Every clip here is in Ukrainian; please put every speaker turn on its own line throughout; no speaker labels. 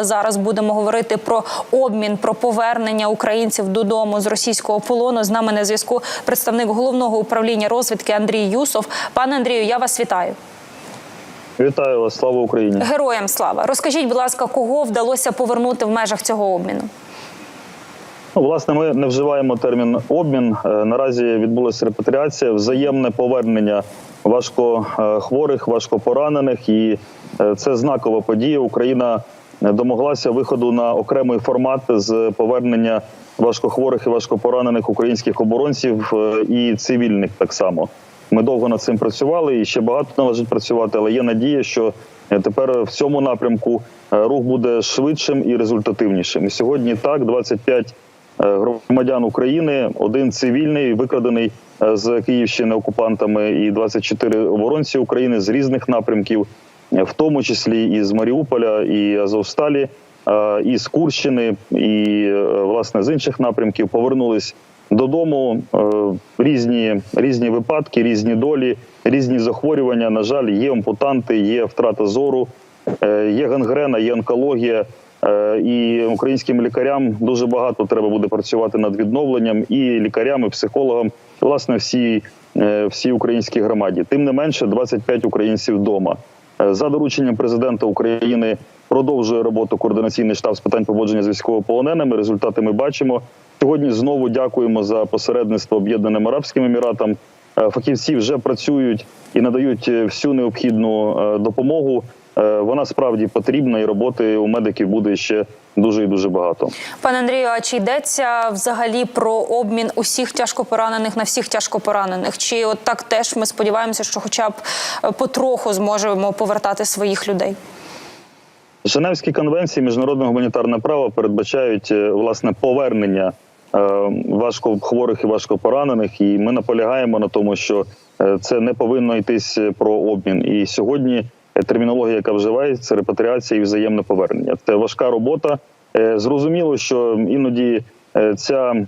Зараз будемо говорити про обмін, про повернення українців додому з російського полону. З нами на зв'язку представник головного управління розвідки Андрій Юсов. Пане Андрію, я вас вітаю.
Вітаю вас, слава Україні.
Героям слава. Розкажіть, будь ласка, кого вдалося повернути в межах цього обміну?
Ну, власне, ми не вживаємо термін обмін. Е, Наразі відбулася репатріація, взаємне повернення важкохворих, важкопоранених, і е, це знакова подія. Україна домоглася виходу на окремий формат з повернення важкохворих і важкопоранених українських оборонців е, і цивільних так само. Ми довго над цим працювали і ще багато належить працювати, але є надія, що е, тепер в цьому напрямку е, рух буде швидшим і результативнішим. І сьогодні так 25 е, громадян України, один цивільний, викрадений е, з Київщини окупантами, і 24 оборонці України з різних напрямків, е, в тому числі і з Маріуполя, і Азовсталі, е, і з Курщини, і е, власне з інших напрямків повернулись додому. Е, Різні різні випадки, різні долі, різні захворювання. На жаль, є ампутанти, є втрата зору, є гангрена, є онкологія. І українським лікарям дуже багато треба буде працювати над відновленням і лікарям, і психологам, власне, всі, е, всі українській громаді. Тим не менше, 25 українців вдома. Е, За дорученням президента України продовжує роботу координаційний штаб з питань поводження з військовополоненими. Результати ми бачимо. Сьогодні знову дякуємо за посередництво Об'єднаним Арабським Еміратам. Е, Фахівці вже працюють і надають е, всю необхідну допомогу. Е, Вона справді потрібна, і роботи у медиків буде ще дуже і дуже багато.
Пане Андрію, а чи йдеться взагалі про обмін усіх тяжкопоранених на всіх тяжкопоранених? Чи от так теж ми сподіваємося, що хоча б е, потроху зможемо повертати своїх людей?
Женевські конвенції міжнародного гуманітарне право передбачають е, власне повернення е, важкохворих і важкопоранених, і ми наполягаємо на тому, що це не повинно йтись про обмін. І сьогодні термінологія, яка вживається, репатріація і взаємне повернення. Це важка робота. Е, Зрозуміло, що іноді е, ця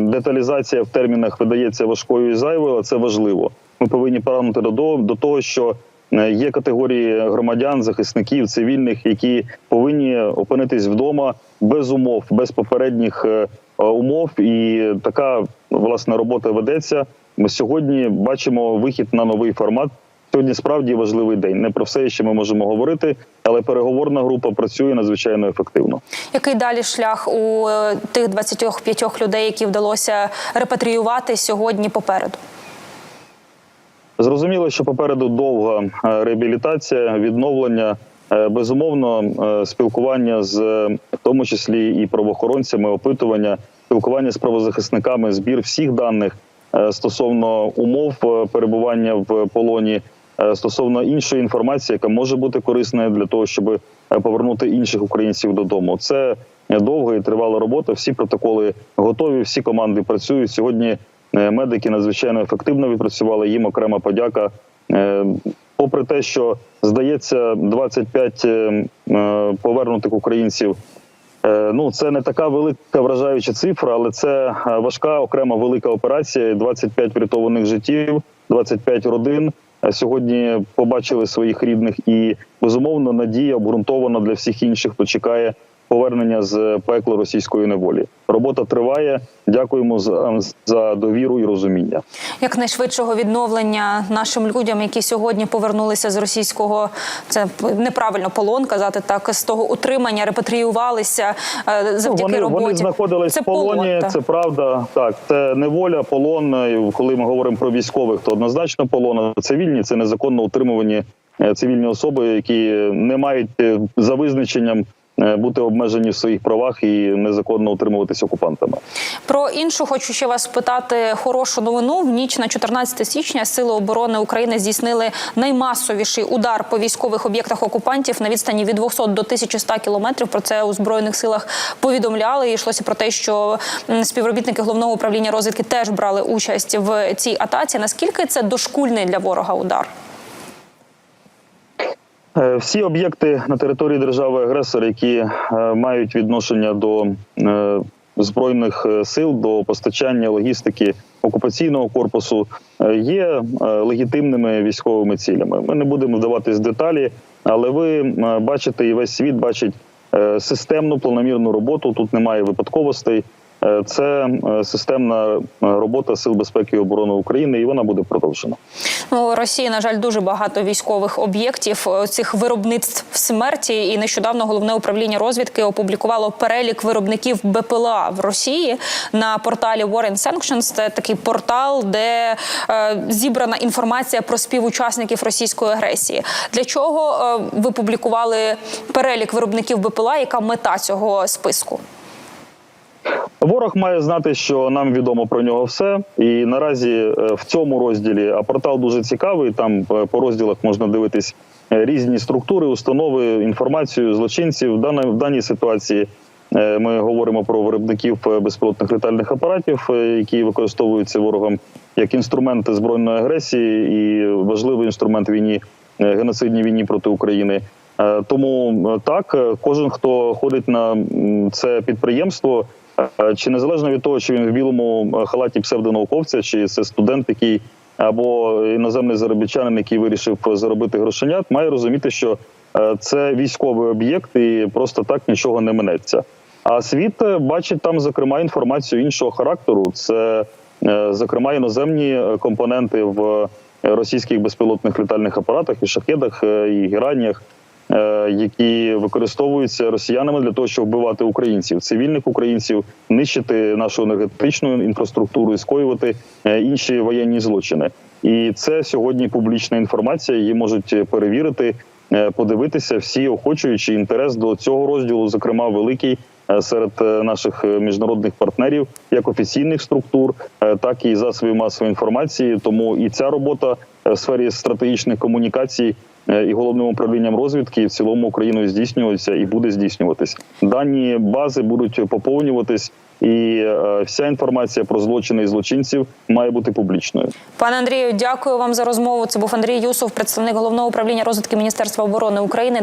деталізація в термінах видається важкою і зайвою, але це важливо. Ми повинні прагнути до, того, що Е, Є категорії громадян, захисників, цивільних, які повинні опинитись вдома без умов, без попередніх умов. І така власне робота ведеться. Ми сьогодні бачимо вихід на новий формат. Сьогодні справді важливий день. Не про все ще ми можемо говорити, але переговорна група працює надзвичайно ефективно.
Який далі шлях у е, тих 25 людей, які вдалося репатріювати сьогодні попереду?
Зрозуміло, що попереду довга е, реабілітація, відновлення, е, безумовно, спілкування з в тому числі і правоохоронцями, опитування, спілкування з правозахисниками, збір всіх даних стосовно умов перебування в полоні, стосовно іншої інформації, яка може бути корисною для того, щоб е, повернути інших українців додому. Це довга і тривала робота. Всі протоколи готові, всі команди працюють сьогодні. Е, Медики надзвичайно ефективно відпрацювали. Їм окрема подяка. Е, Попри те, що здається, 25 е, е, повернутих українців. е, Ну, це не така велика вражаюча цифра, але це е, важка окрема велика операція. 25 врятованих життів, 25 родин. Е, Сьогодні побачили своїх рідних, і безумовно надія обґрунтована для всіх інших, хто чекає повернення з пекла російської неволі. Робота триває. Дякуємо за, за довіру і розуміння.
Якнайшвидшого відновлення нашим людям, які сьогодні повернулися з російського, це неправильно полон казати так, з того утримання, репатріювалися е, завдяки
вони,
роботі.
вони знаходились
це
в полоні.
полон, так.
це правда. Так, це неволя, полон. Коли ми говоримо про військових, то однозначно полон. А Цивільні це незаконно утримувані е, цивільні особи, які не мають е, за визначенням. Е, Бути обмежені в своїх правах і незаконно утримуватись окупантами.
Про іншу хочу ще вас спитати хорошу новину. В ніч на 14 січня Сили оборони України здійснили наймасовіший удар по військових об'єктах окупантів на відстані від 200 до 1100 кілометрів. Про це у збройних силах повідомляли. І йшлося про те, що співробітники головного управління розвідки теж брали участь в цій атаці. Наскільки це дошкульний для ворога удар?
Е, Всі об'єкти на території держави-агресора, які е, мають відношення до е, збройних сил, до постачання логістики окупаційного корпусу, є легітимними військовими цілями. Ми не будемо вдаватись в деталі, але ви бачите, і весь світ бачить системну планомірну роботу. Тут немає випадковостей. Е, Це е, системна е, робота Сил безпеки і оборони України, і вона буде продовжена.
Ну, Росії, на жаль, дуже багато військових об'єктів цих виробництв смерті. І нещодавно головне управління розвідки опублікувало перелік виробників БПЛА в Росії на порталі War in Sanctions. Це такий портал, де е, зібрана інформація про співучасників російської агресії. Для чого е, ви публікували перелік виробників БПЛА? Яка мета цього списку?
Ворог має знати, що нам відомо про нього все. І наразі е, в цьому розділі а портал дуже цікавий. Там е, по розділах можна дивитись е, різні структури, установи, інформацію злочинців. В даній, ситуації ми говоримо про виробників безпілотних літальних апаратів, які використовуються ворогом як інструменти збройної агресії і важливий інструмент війні геноцидній війні проти України. Тому так, кожен, хто ходить на це підприємство, чи незалежно від того, чи він в білому е, халаті псевдонауковця, чи це студент, який або іноземний заробітчанин, який вирішив заробити грошенят, має розуміти, що е, це військовий об'єкт і просто так нічого не минеться. А світ е, бачить там, зокрема, інформацію іншого характеру. Це, е, зокрема, іноземні е, компоненти в російських безпілотних літальних апаратах і шахедах е, і гераніях, е, які використовуються росіянами для того, щоб вбивати українців, цивільних українців, нищити нашу енергетичну інфраструктуру і скоювати е, інші воєнні злочини. І це сьогодні публічна інформація. Її можуть перевірити, е, подивитися всі охочуючи інтерес до цього розділу, зокрема великий е, серед е, наших е, міжнародних партнерів, як офіційних структур, е, так і засобів масової інформації. Тому і ця робота е, в сфері стратегічних комунікацій е, і головним управлінням розвідки в цілому Україною здійснюється і буде здійснюватись. Дані бази будуть поповнюватись, і е, вся інформація про злочини і злочинців має бути публічною.
Пане Андрію, дякую вам за розмову. Це був Андрій Юсов, представник головного управління розвідки Міністерства оборони України.